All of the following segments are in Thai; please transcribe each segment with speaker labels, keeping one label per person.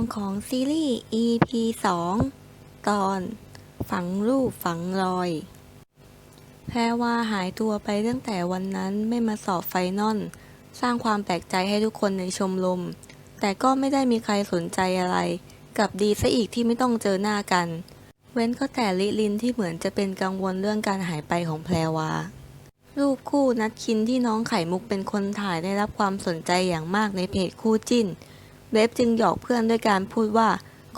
Speaker 1: องของซีรีส์ EP 2 ตอน ฝังรูปฝังรอย แพรว่าหายตัวไปตั้งแต่วันนั้นไม่มาสอบไฟนอลสร้างความแปลกใจให้ทุกคนในชมรม แต่ก็ไม่ได้มีใครสนใจอะไร กับดีซะอีกที่ไม่ต้องเจอหน้ากัน เว้นก็แต่ลิลินที่เหมือนจะเป็นกังวลเรื่องการหายไปของแพรวารูปคู่นัดคินที่น้องไข่มุกเป็นคนถ่ายได้รับความสนใจอย่างมากในเพจคู่จิ้น เบฟจึงหยอกเพื่อนด้วยการพูดว่า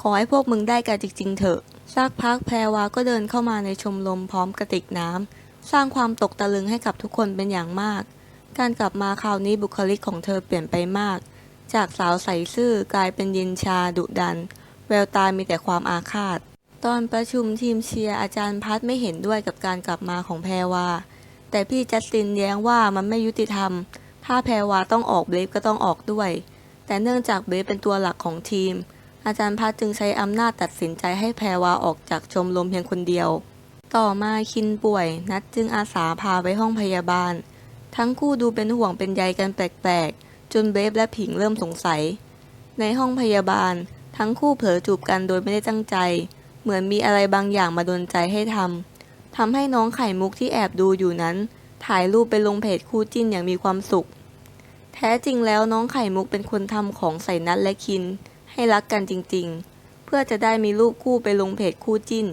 Speaker 1: ขอให้พวกมึงได้กันจริงๆเถอะสักพักแพรวาก็เดินเข้ามาในชมรมพร้อมกระติกน้ำ สร้างความตกตะลึงให้กับทุกคนเป็นอย่างมาก การกลับมาคราวนี้บุคลิกของเธอเปลี่ยนไปมาก จากสาวใสซื่อกลายเป็นเย็นชาดุดัน แววตามีแต่ความอาฆาต ตอนประชุมทีมเชียร์อาจารย์พัดไม่เห็นด้วยกับการกลับมาของแพรวา แต่พี่จัสตินแย้งว่ามันไม่ยุติธรรม ถ้าแพรวาต้องออกเบฟก็ต้องออกด้วย แต่เนื่องจากเบฟเป็นตัวหลักของทีม อาจารย์พัดจึงใช้อำนาจตัดสินใจให้แพรวาออกจากชมรมเพียงคนเดียว ต่อมาคินป่วย นัดจึงอาสาพาไปห้องพยาบาล ทั้งคู่ดูเป็นห่วงเป็นใยกันแปลกๆ จนเบฟและผิงเริ่มสงสัย ในห้องพยาบาล ทั้งคู่เผลอจูบกันโดยไม่ได้ตั้งใจ เหมือนมีอะไรบางอย่างมาดนใจให้ทำทำให้น้องไข่มุกที่แอบดูอยู่นั้น ถ่ายรูปไปลงเพจคู่จิ้นอย่างมีความสุข แท้จริงแล้วน้องไข่มุกเป็นคนทำของใส่นัดและคิน ให้รักกันจริงๆ เพื่อจะได้มีรูปคู่ไปลงเพจคู่จิ้น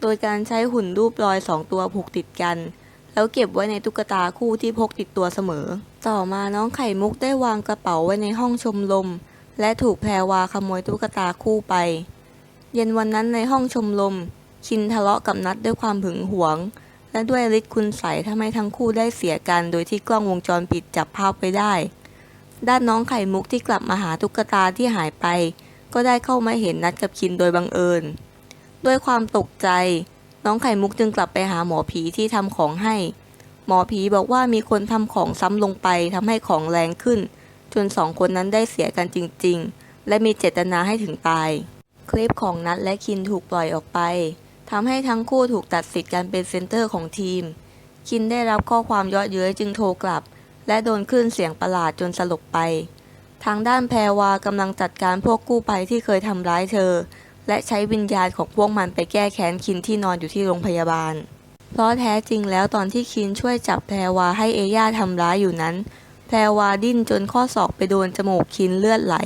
Speaker 1: โดยการใช้หุ่นรูปรอยสองตัวผูกติดกัน แล้วเก็บไว้ในตุ๊กตาคู่ที่พกติดตัวเสมอ ต่อมาน้องไข่มุกได้วางกระเป๋าไว้ในห้องชมรมและถูกแพรวาขโมยตุ๊กตาคู่ไป เย็นวันนั้นในห้องชมรมคินทะเลาะกับนัดด้วยความหึงหวง และด้วยฤทธิ์คุณใสทำให้ทั้งคู่ได้เสียกัน โดยที่กล้องวงจรปิดจับภาพไว้ได้ ด้านน้องไข่มุกที่กลับมาหาตุ๊กตาที่หายไป ก็ได้เข้ามาเห็นนัดกับคินโดยบังเอิญ ด้วยความตกใจ น้องไข่มุกจึงกลับไปหาหมอผีที่ทำของให้ หมอผีบอกว่ามีคนทำของซ้ำลงไปทำให้ของแรงขึ้น จนสองคนนั้นได้เสียกันจริง ๆ และมีเจตนาให้ถึงตาย คลิปของนัดและคินถูกปล่อยออกไป ทำให้ทั้งคู่ถูกตัดสิทธิ์การเป็นเซนเตอร์ของทีม คินได้รับข้อความเยาะเย้ยจึงโทรกลับ และโดนคลื่นเสียงประหลาดจนสลบไป ทางด้านแพรวากำลังจัดการพวกกู้ภัยที่เคยทำร้ายเธอ และใช้วิญญาณของพวกมันไปแก้แค้นคินที่นอนอยู่ที่โรงพยาบาล เพราะแท้จริงแล้วตอนที่คินช่วยจับแพรวาให้เอย่าทำร้ายอยู่นั้น แพรวาดิ้นจนข้อศอกไปโดนจมูกคินเลือดไหล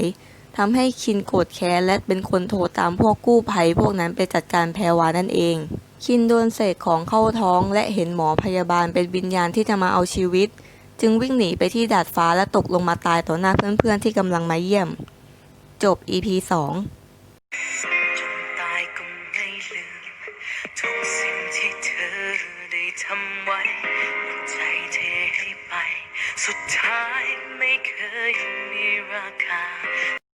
Speaker 1: ทำให้คินโกรธแค้นและเป็นคนโทรตามพวกกู้ภัยพวกนั้นไปจัดการแพรวานั่นเอง คินโดนเสกของเข้าท้องและเห็นหมอพยาบาลเป็นวิญญาณที่จะมาเอาชีวิต จึงวิ่งหนีไปที่ดาดฟ้าและตกลงมาตายต่อหน้าเพื่อนๆที่กำลังมาเยี่ยม จบ EP 2
Speaker 2: ทุกสิ่งที่เธอได้ทำไว้ใจเทให้ไป สุดท้ายไม่เคยมีราคา